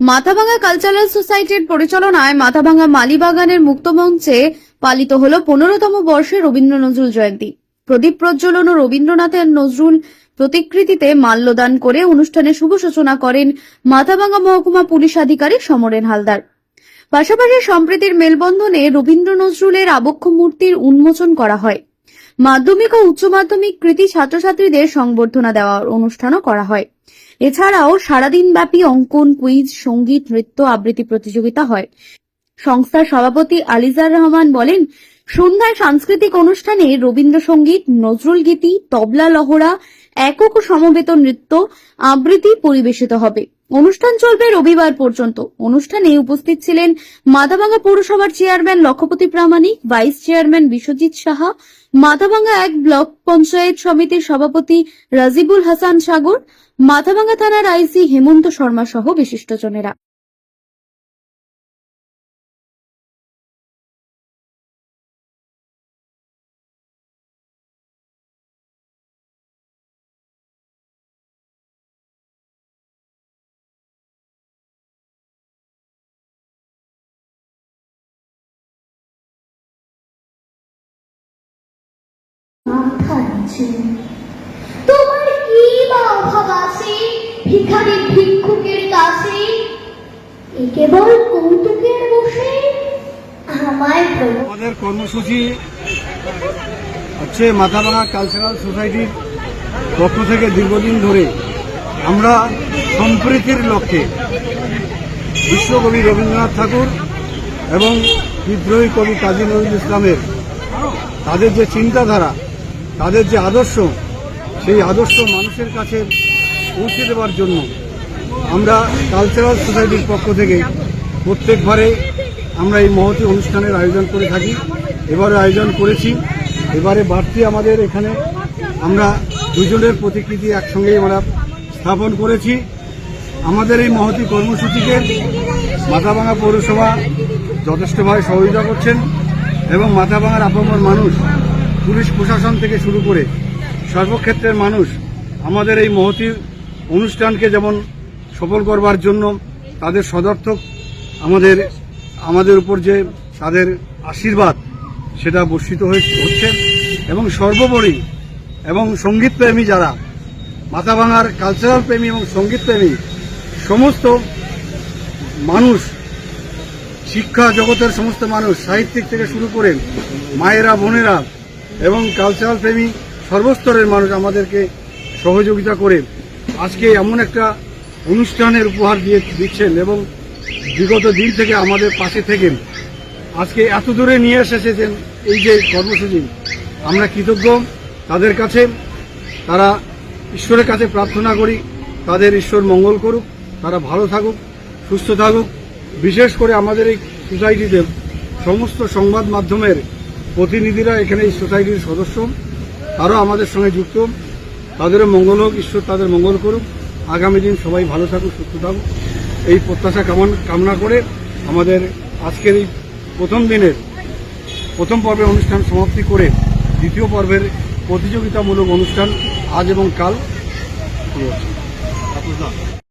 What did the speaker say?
Mathabhanga cultural সোসাইটির পরিচালনায় মাথাভাঙ্গা মালিবাগানের মুক্তমঞ্চে পালিত হল পনেরোতম বর্ষে রবীন্দ্র নজরুল জয়ন্তী। প্রদীপ প্রজ্বলন ও রবীন্দ্রনাথের নজরুল প্রতিকৃতিতে মাল্যদান করে অনুষ্ঠানে শুভ সূচনা করেন মাথাভাঙ্গা মহকুমা পুলিশ আধিকারিক সমরেন হালদার। পাশাপাশি সম্প্রীতির মেলবন্ধনে রবীন্দ্র নজরুলের আবক্ষ মূর্তির উন্মোচন করা হয়। মাধ্যমিক ও উচ্চ মাধ্যমিক কৃতি ছাত্রছাত্রীদের সংবর্ধনা দেওয়ার অনুষ্ঠানও করা হয়। এছাড়াও সারাদিন ব্যাপী অঙ্কন, কুইজ, সংগীত, নৃত্য আবৃত্তি প্রতিযোগিতা হয়। সংস্থার সভাপতি আলিজার রহমান বলেন, সন্ধ্যায় সাংস্কৃতিক অনুষ্ঠানে রবীন্দ্রসঙ্গীত, নজরুল গীতি, তবলা, লহরা, একক সমবেত নৃত্য আবৃত্তি পরিবেশিত হবে। অনুষ্ঠান চলবে রবিবার পর্যন্ত। অনুষ্ঠানে উপস্থিত ছিলেন মাথাভাঙ্গা পৌরসভার chairman Lakshapati Pramanik, vice chairman Biswajit Saha Mathabhanga এক ব্লক পঞ্চায়েত সমিতির সভাপতি রাজিবুল হাসান সাগর মাথাভাঙ্গা থানার আইসি হেমন্ত শর্মা সহ বিশিষ্টজনেরা। তোমার কি বা অভাব আছে? ভিখারি ভিক্ষুকের কাছে? এ কেবল কৌতুকের বসে? আমায় আমাদের কর্মসূচি হচ্ছে মাথাভাঙা কালচারাল সোসাইটির পক্ষ থেকে দীর্ঘদিন ধরে আমরা সম্প্রীতির লক্ষ্যে বিশ্বকবি রবীন্দ্রনাথ ঠাকুর এবং বিদ্রোহী কবি কাজী নজরুল ইসলামের তাদের যে চিন্তাধারা তাদের যে আদর্শ, সেই আদর্শ মানুষের কাছে পৌঁছে দেওয়ার জন্য আমরা কালচারাল সোসাইটির পক্ষ থেকে প্রত্যেকবারে আমরা এই মহতি অনুষ্ঠানের আয়োজন করে থাকি। এবারে আয়োজন করেছি। এবারে বাড়তি আমাদের এখানে আমরা দুজনের প্রতিকৃতি একসঙ্গেই আমরা স্থাপন করেছি। আমাদের এই মহতি কর্মসূচিকে মাথাভাঙা পৌরসভা যথেষ্টভাবে সহযোগিতা করছেন এবং মাথাভাঙার আপামর মানুষ পুলিশ প্রশাসন থেকে শুরু করে সর্বক্ষেত্রের মানুষ আমাদের এই মহতি অনুষ্ঠানকে যেমন সফল করবার জন্য তাদের সদর্থক, আমাদের আমাদের উপর যে তাদের আশীর্বাদ, সেটা বর্ষিত হচ্ছে এবং সর্বোপরি এবং সঙ্গীতপ্রেমী যারা, মাথাভাঙার কালচারাল প্রেমী এবং সঙ্গীতপ্রেমী, সমস্ত মানুষ, শিক্ষা জগতের সমস্ত মানুষ, সাহিত্যিক থেকে শুরু করে মায়েরা, বোনেরা এবং কালচারাল প্রেমী সর্বস্তরের মানুষ আমাদেরকে সহযোগিতা করে আজকে এমন একটা অনুষ্ঠানের উপহার দিয়ে দিচ্ছেন এবং বিগত দিন থেকে আমাদের পাশে থেকে আজকে এত দূরে নিয়ে এসেছেন এই যে কর্মসূচি, আমরা কৃতজ্ঞ তাদের কাছে। তারা ঈশ্বরের কাছে প্রার্থনা করি, তাদের ঈশ্বর মঙ্গল করুক, তারা ভালো থাকুক, সুস্থ থাকুক। বিশেষ করে আমাদের এই সোসাইটিতে সমস্ত সংবাদ মাধ্যমের প্রতিনিধিরা এখানে এই সোসাইটির সদস্য। তারাও আমাদের সঙ্গে যুক্ত। তাদেরও মঙ্গল হোক, ঈশ্বর তাদের মঙ্গল করুক। আগামী দিন সবাই ভালো থাকুক, সুস্থ থাকুক। এই প্রত্যাশা কামন কামনা করে আমাদের আজকের এই প্রথম দিনের প্রথম পর্বের অনুষ্ঠান সমাপ্তি করে দ্বিতীয় পর্বের প্রতিযোগিতামূলক অনুষ্ঠান আজ এবং কাল শুরু হচ্ছে।